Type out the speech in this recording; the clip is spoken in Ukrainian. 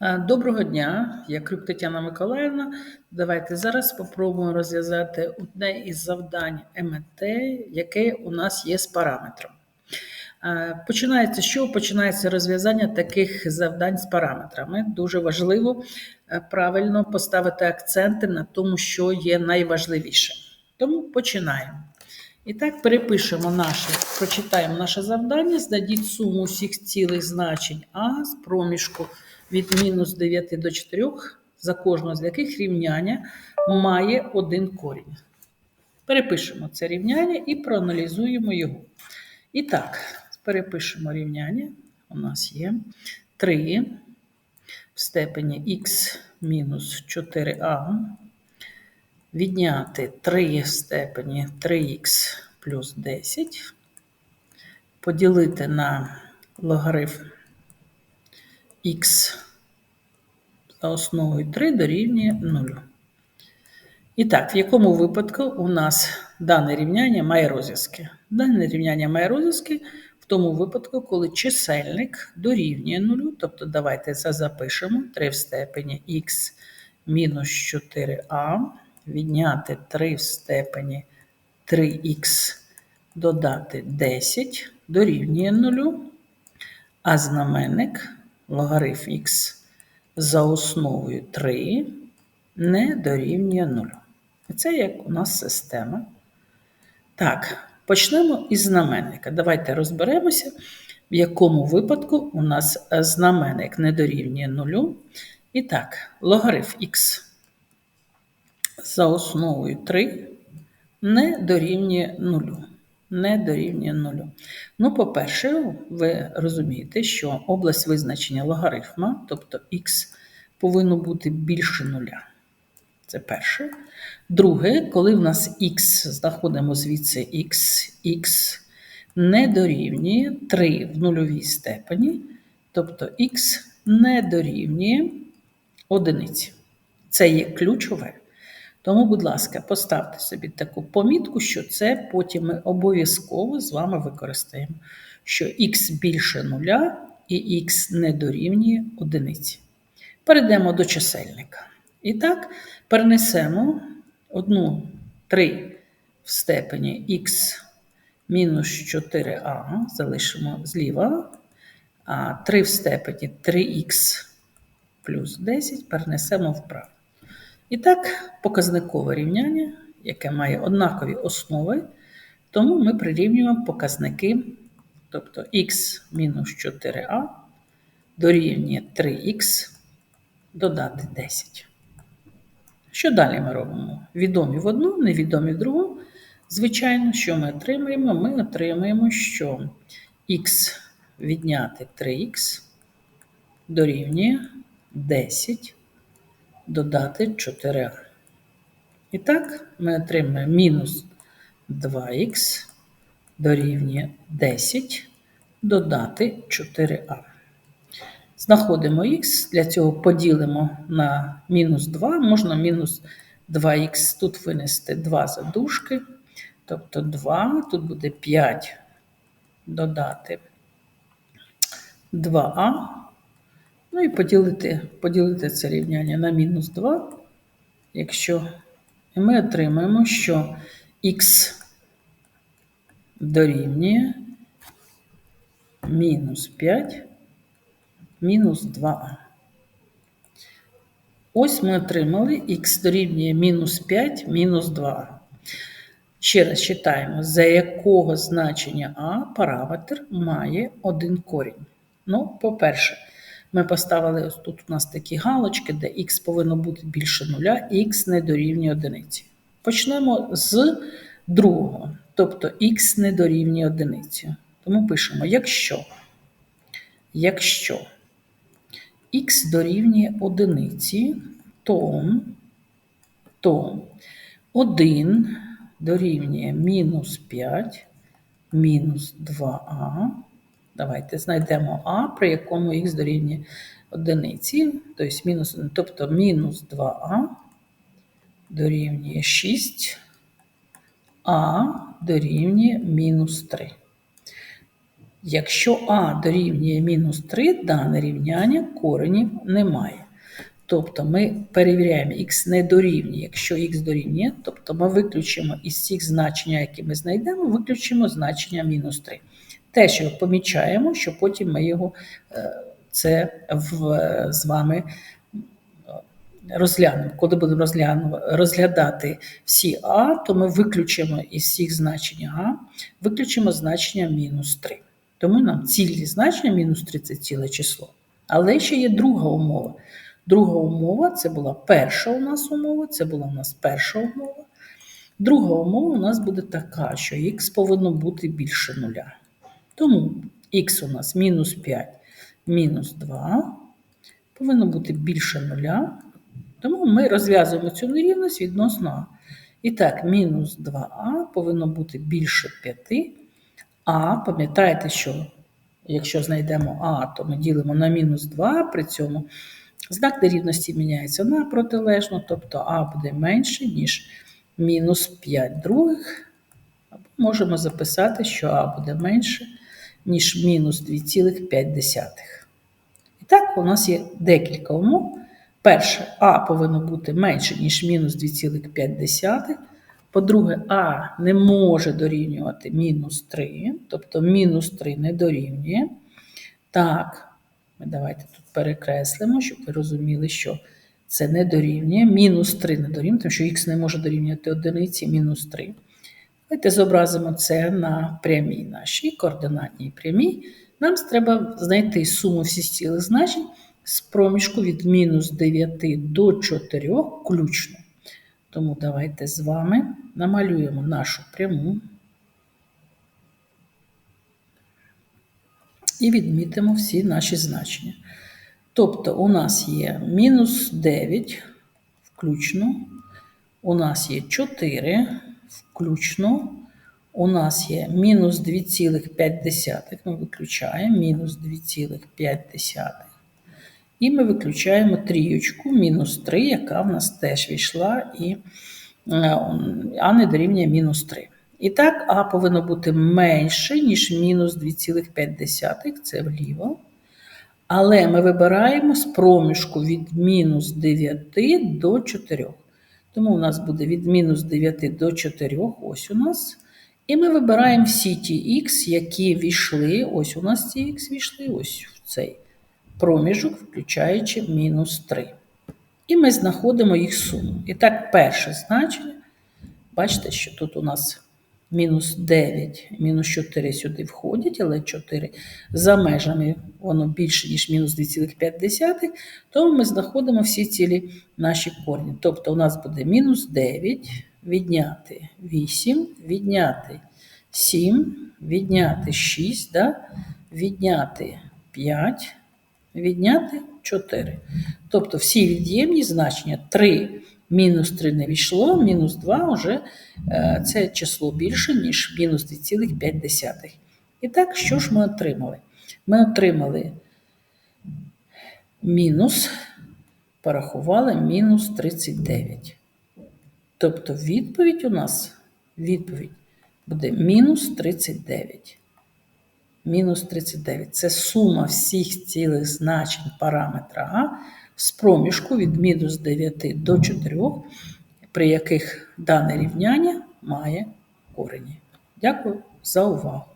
Е, Доброго дня, я Крюк Тетяна Миколаївна. Давайте зараз спробуємо розв'язати одне із завдань МТ, яке у нас є з параметром. Е, Починається чого починається розв'язання таких завдань з параметрами. Дуже важливо е, правильно поставити акценти на тому, що є найважливіше. Тому починаємо. І так, перепишемо наше, прочитаємо наше завдання, здадіть суму всіх цілих значень А з проміжку від мінус 9 до 4, за кожного з яких рівняння має один корінь. Перепишемо це рівняння і проаналізуємо його. І так, перепишемо рівняння. У нас є 3 в степені х мінус 4а. Відняти 3 в степені 3х плюс 10, поділити на логарифм х за основою 3 дорівнює 0. І так, в якому випадку у нас дане рівняння має розв'язки? Дане рівняння має розв'язки в тому випадку, коли чисельник дорівнює 0, тобто давайте це запишемо 3 в степені х мінус 4а, відняти 3 в степені 3х додати 10 дорівнює 0, а знаменник логарифм х за основою 3 не дорівнює 0. Це як у нас система. Так, почнемо із знаменника. Давайте розберемося, в якому випадку у нас знаменник не дорівнює 0. І так, логарифм х за основою 3 не дорівнює 0. Не дорівнює 0. Ну, по-перше, ви розумієте, що область визначення логарифма, тобто х, повинно бути більше нуля. Це перше. Друге, коли в нас х, знаходимо звідси х, х не дорівнює 3 в нульовій степені, тобто х не дорівнює одиниці. Це є ключове. Тому, будь ласка, поставте собі таку помітку, що це потім ми обов'язково з вами використаємо, що х більше нуля і х не дорівнює одиниці. Перейдемо до чисельника. І так, перенесемо одну 3 в степені х мінус 4а, залишимо зліва, а 3 в степені 3х плюс 10 перенесемо вправо. І так, показникове рівняння, яке має однакові основи, тому ми прирівнюємо показники, тобто х мінус 4а дорівнює 3х додати 10. Що далі ми робимо? Відомі в одну, невідомі в другу. Звичайно, що ми отримаємо? Ми отримаємо, що х відняти 3х дорівнює 10 додати 4а. І так, ми отримаємо мінус 2х дорівнює 10 додати 4а. Знаходимо х, для цього поділимо на мінус 2, можна мінус 2х тут винести 2 задушки, тобто 2, тут буде 5 додати 2а. Ну і поділити поділити це рівняння на мінус 2, якщо і ми отримаємо, що х дорівнює мінус 5 мінус 2а. Ось ми отримали х дорівнює мінус 5 мінус 2а. Ще раз читаємо, за якого значення а параметр має один корінь. Ну, по-перше, ми поставили ось тут у нас такі галочки, де х повинно бути більше нуля, х не дорівнює одиниці. Почнемо з другого, тобто х не дорівнює одиниці. Тому пишемо, якщо, якщо х дорівнює одиниці, то, то 1 дорівнює мінус 5 мінус 2а. Давайте знайдемо А, при якому х дорівнює одиниці, тобто мінус, тобто мінус 2а дорівнює 6, а дорівнює мінус 3. Якщо а дорівнює мінус 3, дане рівняння коренів немає. Тобто ми перевіряємо х не дорівнює. Якщо х дорівнює, тобто ми виключимо із всіх значень, які ми знайдемо, виключимо значення мінус 3. Те, що помічаємо, що потім ми його е, це в, з вами розглянемо. Коли будемо розглядати всі А, то ми виключимо із всіх значень А, виключимо значення мінус 3. Тому нам цілі значення мінус 3 це ціле число. Але ще є друга умова. Друга умова це була перша у нас умова, це була у нас перша умова. Друга умова у нас буде така, що х повинно бути більше нуля. Тому х у нас мінус 5, мінус 2 повинно бути більше нуля. Тому ми розв'язуємо цю нерівність відносно А. І так, мінус 2а повинно бути більше 5. А, пам'ятаєте, що якщо знайдемо А, то ми ділимо на мінус 2, при цьому знак нерівності міняється на протилежно, тобто А буде менше, ніж мінус 5 других. Або можемо записати, що А буде менше, ніж мінус 2,5. І так, у нас є декілька умов. Перше, А повинно бути менше, ніж мінус 2,5. По-друге, А не може дорівнювати мінус 3, тобто мінус 3 не дорівнює. Так, ми давайте тут перекреслимо, щоб ви розуміли, що це не дорівнює. Мінус 3 не дорівнює, тому що х не може дорівнювати одиниці мінус 3. Давайте зобразимо це на прямій нашій координатній прямій. Нам треба знайти суму всіх цілих значень з проміжку від мінус 9 до 4 включно. Тому давайте з вами намалюємо нашу пряму і відмітимо всі наші значення. Тобто у нас є мінус 9 включно, у нас є 4 включно, у нас є мінус 2,5, ми виключаємо мінус 2,5. І ми виключаємо трієчку, мінус 3, яка в нас теж війшла, і, е, а не дорівнює мінус 3. І так, А повинно бути менше, ніж мінус 2,5, це вліво. Але ми вибираємо з проміжку від мінус 9 до 4. Тому у нас буде від мінус 9 до 4, ось у нас. І ми вибираємо всі ті х, які війшли. Ось у нас ці х війшли, ось в цей проміжок, включаючи мінус 3. І ми знаходимо їх суму. І так, перше значення. Бачите, що тут у нас мінус 9, мінус 4 сюди входять, але 4 за межами воно більше, ніж мінус 2,5, тому ми знаходимо всі цілі наші корні. Тобто у нас буде мінус 9, відняти 8, відняти 7, відняти 6, да? відняти 5, відняти 4. Тобто всі від'ємні значення 3 мінус 3 не війшло, мінус 2 вже е, це число більше, ніж мінус 2,5. І так, що ж ми отримали? Ми отримали мінус, порахували мінус 39. Тобто відповідь у нас відповідь буде мінус 39. Мінус 39. Це сума всіх цілих значень параметра А з проміжку від мінус 9 до 4, при яких дане рівняння має корені. Дякую за увагу.